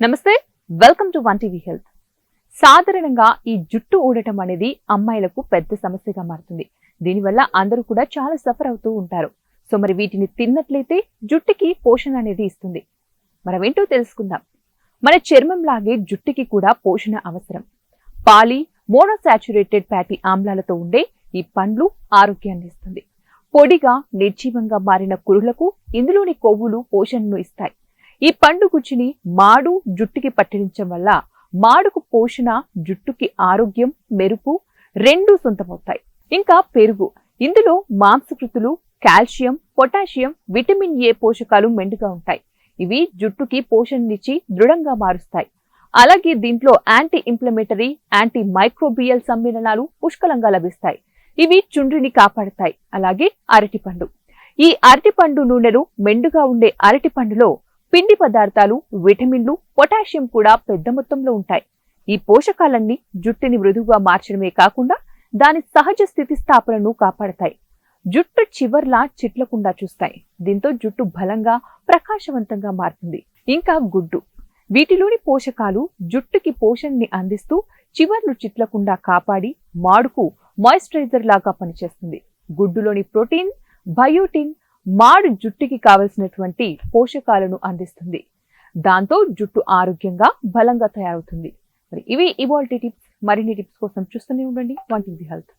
నమస్తే welcome to one TV health సాధారణంగా ఈ జుట్టు ఊడటం అనేది అమ్మాయిలకు పెద్ద సమస్యగా మారుతుంది. దీనివల్ల అందరూ కూడా చాలా సఫర్ అవుతూ ఉంటారు. సో మరి వీటిని తిన్నట్లయితే జుట్టుకి పోషణ అనేది ఇస్తుంది. మనమేంటో తెలుసుకుందాం. మన చర్మం లాగే జుట్టుకి కూడా పోషణ అవసరం. పాలి మోనోసాచురేటెడ్ ఫ్యాటీ ఆమ్లాలతో ఉండే ఈ పండ్లు ఆరోగ్యాన్ని ఇస్తుంది. పొడిగా నిర్జీవంగా మారిన కురులకు ఇందులోని కొవ్వులు పోషణను ఇస్తాయి. ఈ పండు గుజ్జుని మాడు జుట్టుకి పట్టించడం వల్ల మాడుకు పోషణ జుట్టుకి ఆరోగ్యం మెరుపు రెండు సొంతమవుతాయి. ఇంకా పెరుగు. ఇందులో మాంసకృతులు కాల్షియం పొటాషియం విటమిన్ ఏ పోషకాలు మెండుగా ఉంటాయి. ఇవి జుట్టుకి పోషణనిచ్చి దృఢంగా మారుస్తాయి. అలాగే దీంట్లో యాంటీ ఇంప్లమేటరీ యాంటీ మైక్రోబియల్ సమ్మేళనాలు పుష్కలంగా లభిస్తాయి. ఇవి చుండ్రిని కాపాడతాయి. అలాగే అరటిపండు. ఈ అరటిపండు నూనెలు మెండుగా ఉండే అరటిపండులో పిండి పదార్థాలు విటమిన్లు పొటాషియం కూడా పెద్ద మొత్తంలో ఉంటాయి. ఈ పోషకాలన్నీ జుట్టుని మృదువుగా మార్చడమే కాకుండా దాని సహజ స్థితిస్థాపనను కాపాడతాయి. జుట్టు చివర్లా చిట్లకుండా చూస్తాయి. దీంతో జుట్టు బలంగా ప్రకాశవంతంగా మారుతుంది. ఇంకా గుడ్డు. వీటిలోని పోషకాలు జుట్టుకి పోషణని అందిస్తూ చివర్లు చిట్లకుండా కాపాడి మాడుకు మాయిశ్చరైజర్ లాగా పనిచేస్తుంది. గుడ్డులోని ప్రోటీన్ బయోటిన్ మాడు జుట్టుకి కావలసినటువంటి పోషకాలను అందిస్తుంది. దాంతో జుట్టు ఆరోగ్యంగా బలంగా తయారవుతుంది. మరి ఇవి ఇవాల్టీ టిప్స్. మరిన్ని టిప్స్ కోసం చూస్తూనే ఉండండి. One TV health.